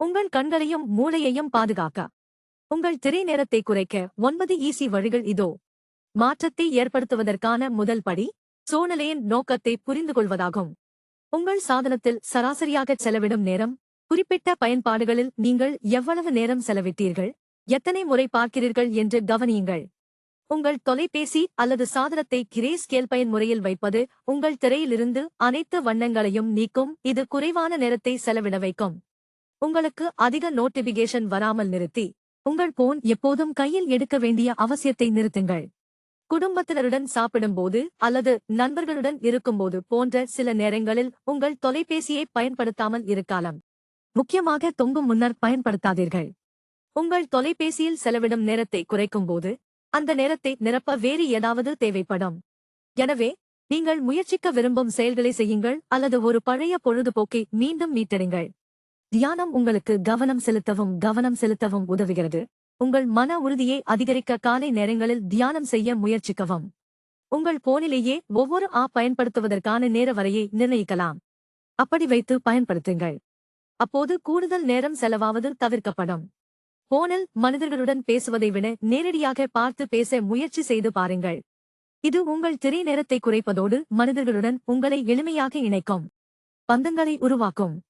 உங்கள் கண்களையும் மூளையையும் பாதுகாக்க. உங்கள் திரை நேரத்தை குறைக்க ஒன்பது ஈசி வழிகள் இதோ. மாற்றத்தை ஏற்படுத்துவதற்கான முதல் படி சூழ்நிலையின் நோக்கத்தை புரிந்து கொள்வதாகும் உங்கள் சாதனத்தில் சராசரியாக செலவிடும் நேரம் குறிப்பிட்ட பயன்பாடுகளில் நீங்கள் எவ்வளவு நேரம் செலவிட்டீர்கள் எத்தனை முறை பார்க்கிறீர்கள் என்று கவனியுங்கள். உங்கள் தொலைபேசி அல்லது சாதனத்தை கிரே ஸ்கேல் பயன்முறையில் வைப்பது உங்கள் திரையிலிருந்து அனைத்து வண்ணங்களையும் நீக்கும் இது குறைவான நேரத்தை செலவிட வைக்கும். உங்களுக்கு அதிக நோட்டிபிகேஷன் வராமல் நிறுத்தி உங்கள் போன் எப்போதும் கையில் எடுக்க வேண்டிய அவசியத்தை நிறுத்துங்கள். குடும்பத்தினருடன் சாப்பிடும்போது அல்லது நண்பர்களுடன் இருக்கும்போது போன்ற சில நேரங்களில் உங்கள் தொலைபேசியை பயன்படுத்தாமல் இருக்கலாம். முக்கியமாக தொங்கும் முன்னர் பயன்படுத்தாதீர்கள். உங்கள் தொலைபேசியில் செலவிடும் நேரத்தை குறைக்கும்போது அந்த நேரத்தை நிரப்ப வேறு ஏதாவது தேவைப்படும். எனவே நீங்கள் முயற்சிக்க விரும்பும் செயல்களை செய்யுங்கள் அல்லது ஒரு பழைய பொழுதுபோக்கை மீண்டும் மீட்டெடுங்கள். தியானம் உங்களுக்கு கவனம் செலுத்தவும் கவனம் செலுத்தவும் உதவுகிறது. உங்கள் மன உறுதியை அதிகரிக்க காலை நேரங்களில் தியானம் செய்ய முயற்சிக்கவும். உங்கள் போனிலேயே ஒவ்வொரு ஆப் பயன்படுத்துவதற்கான நேர வரையை நிர்ணயிக்கலாம். அப்படி வைத்து பயன்படுத்துங்கள். அப்போது கூடுதல் நேரம் செலவாவது தவிர்க்கப்படும். போனில் மனிதர்களுடன் பேசுவதை விட நேரடியாக பார்த்து பேச முயற்சி செய்து பாருங்கள். இது உங்கள் திரை நேரத்தை குறைப்பதோடு மனிதர்களுடன் உங்களை எளிமையாக இணைக்கும். பந்தங்களை உருவாக்கும்.